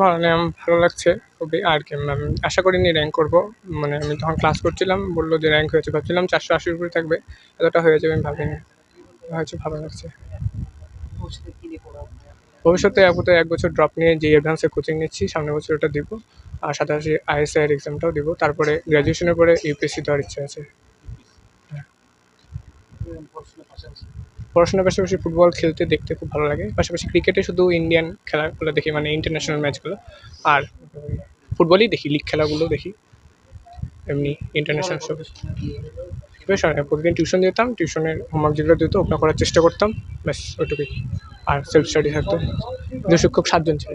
মানে ভালো লাগছে। খুবই, আর কি আশা করিনি র্যাঙ্ক করব। মানে আমি তখন ক্লাস করছিলাম, বলল যে র্যাঙ্ক হয়েছে, ভাবছিলাম চারশো আশির উপরে থাকবে। এতটা হয়ে যাবে আমি ভাবিনি। হয়েছে, ভালো লাগছে। ভবিষ্যতে আপাতত এক বছর ড্রপ নিয়ে যে অ্যাডভান্সে কোচিং নিচ্ছি, সামনের বছর ওটা দিব। আর সাথে আইএসআই এর এক্সামটাও দিব। তারপরে গ্র্যাজুয়েশনের পরে ইউপিএসসি দেওয়ার ইচ্ছা আছে। পড়াশোনার পাশাপাশি ফুটবল খেলতে দেখতে খুব ভালো লাগে। পাশাপাশি ক্রিকেটে শুধু ইন্ডিয়ান খেলাগুলো দেখি মানে ইন্টারন্যাশনাল ম্যাচগুলো আর ফুটবলই দেখি লিগ খেলাগুলো দেখি। এমনি ইন্টারন্যাশনাল সব। বেশ প্রতিদিন টিউশন দিতাম টিউশনের হোমওয়ার্ক যেগুলো দিত ওগুলো করার চেষ্টা করতাম। ব্যাস, ওইটুকুই। আর সেলফ স্টাডি থাকতো শিক্ষক সাতজন ছিল।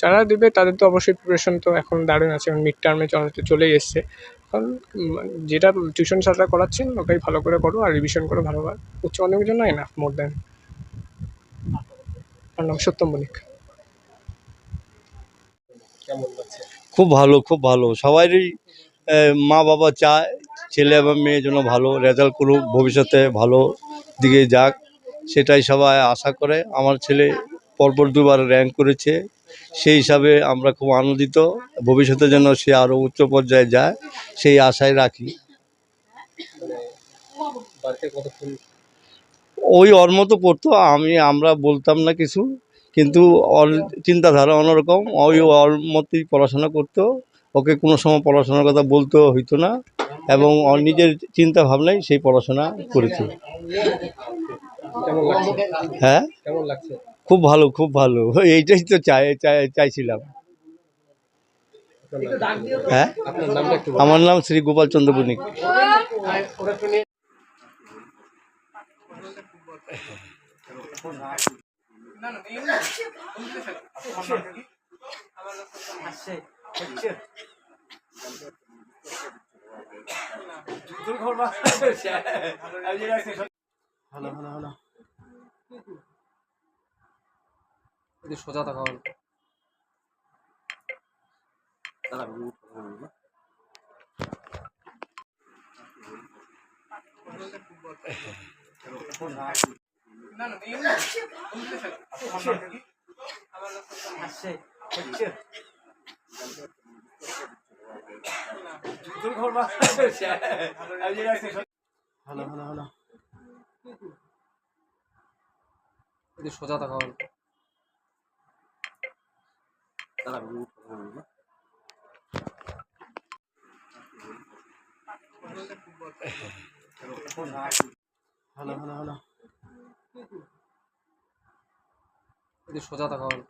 যারা দেবে তাদের তো অবশ্যই প্রিপারেশন তো এখন দারুণ আছে মিড টার্মে চলেই এসছে। কারণ যেটা টিউশন স্যাররা করাচ্ছেন ওটাই ভালো করে করো আর রিভিশন করো ভালোভাবে উচ্চ মাধ্যমিকের জন্য এনাফ মোর দেন আমার নাম সত্যম বণিক খুব ভালো খুব ভালো। সবারই মা বাবা চায়, ছেলে এবং মেয়ের জন্য ভালো রেজাল্ট করুক, ভবিষ্যতে ভালো দিকে যাক, সেটাই সবাই আশা করে। আমার ছেলে পরপর দুবার র্যাঙ্ক করেছে। সেই হিসাবে আমরা খুব আনন্দিত। ভবিষ্যতে যেন সে আরও উচ্চ পর্যায়ে যায় সেই আশায় রাখি। ওই ওর মতো পড়তো আমি আমরা বলতাম না কিছু কিন্তু ওর চিন্তাধারা অন্যরকম। ওই ওর মতোই পড়াশোনা করতো ওকে কোনো সময় পড়াশোনার কথা বলতে হইতো না এবং ওর নিজের চিন্তা ভাবনাই সেই পড়াশোনা করেছে। হ্যাঁ? কেমন লাগছে? খুব ভালো খুব ভালো। এইটাই তো চাই, চাই- চাইছিলাম। হ্যাঁ। আমার নাম Shri Gopal Chandra Banik. Hello hello hello যদি সোজা থাকা হল হ্যালো হ্যালো হ্যালো। সোজা থাকা হল হ্যালো হ্যালো হ্যালো। সোজা থাকা হল